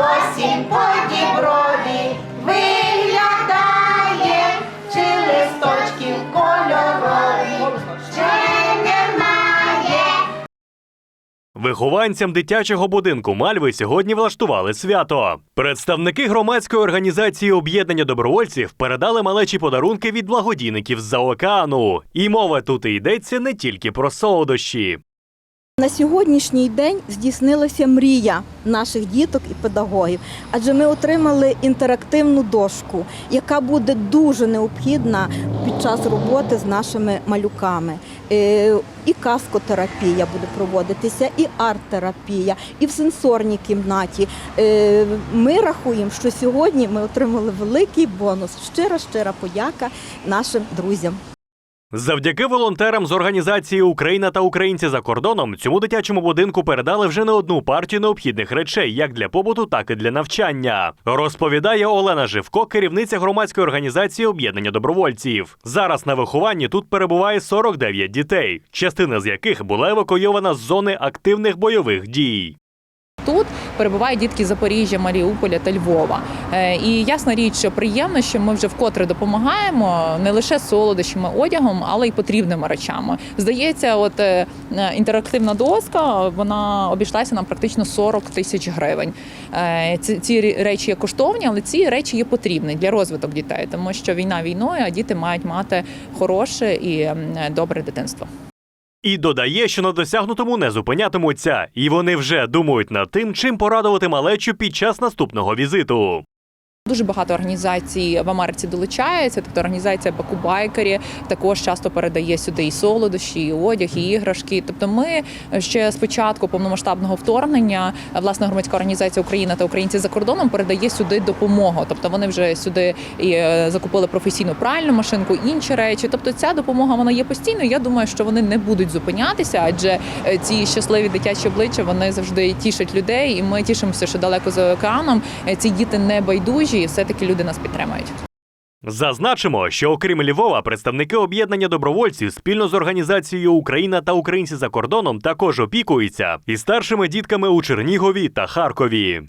осінь по діброві виглядає, чи листочків кольорові ще немає. Вихованцям дитячого будинку Мальви сьогодні влаштували свято. Представники громадської організації об'єднання добровольців передали малечі подарунки від благодійників з-за океану. І мова тут і йдеться не тільки про солодощі. На сьогоднішній день здійснилася мрія наших діток і педагогів, адже ми отримали інтерактивну дошку, яка буде дуже необхідна під час роботи з нашими малюками. Е, І каскотерапія буде проводитися, і арт-терапія, і в сенсорній кімнаті. Е, Ми рахуємо, що сьогодні ми отримали великий бонус. Щира щира подяка нашим друзям. Завдяки волонтерам з організації Україна та Українці за кордоном цьому дитячому будинку передали вже не одну партію необхідних речей, як для побуту, так і для навчання. Розповідає Олена Живко, керівниця громадської організації об'єднання добровольців. Зараз на вихованні тут перебуває 49 дітей, частина з яких була евакуйована з зони активних бойових дій. Тут перебувають дітки Запоріжжя, Маріуполя та Львова. Е, І ясна річ, що приємно, що ми вже вкотре допомагаємо не лише солодощами, одягом, але й потрібними речами. Здається, от е, е, інтерактивна доска вона обійшлася нам практично 40 тисяч гривень. Ці, ці речі є коштовні, але ці речі є потрібні для розвиток дітей, тому що війна війною, а діти мають мати хороше і добре дитинство. І додає, що на досягнутому не зупинятимуться, і вони вже думають над тим, чим порадувати малечу під час наступного візиту. Дуже багато організацій в Америці долучається. Тобто організація Бакубайкері також часто передає сюди і солодощі, і одяг, і іграшки. Тобто, ми ще з початку повномасштабного вторгнення власне громадська організація Україна та Українці за кордоном передає сюди допомогу. Тобто вони вже сюди і е, закупили професійну пральну машинку, інші речі. Тобто, ця допомога вона є постійною. Я думаю, що вони не будуть зупинятися, адже е, ці щасливі дитячі обличчя вони завжди тішать людей, і ми тішимося, що далеко за океаном е, ці діти не байдужі, і все таки люди нас підтримають. Зазначимо, що окрім Львова, представники об'єднання добровольців спільно з організацією Україна та Українці за кордоном також опікуються і старшими дітками у Чернігові та Харкові.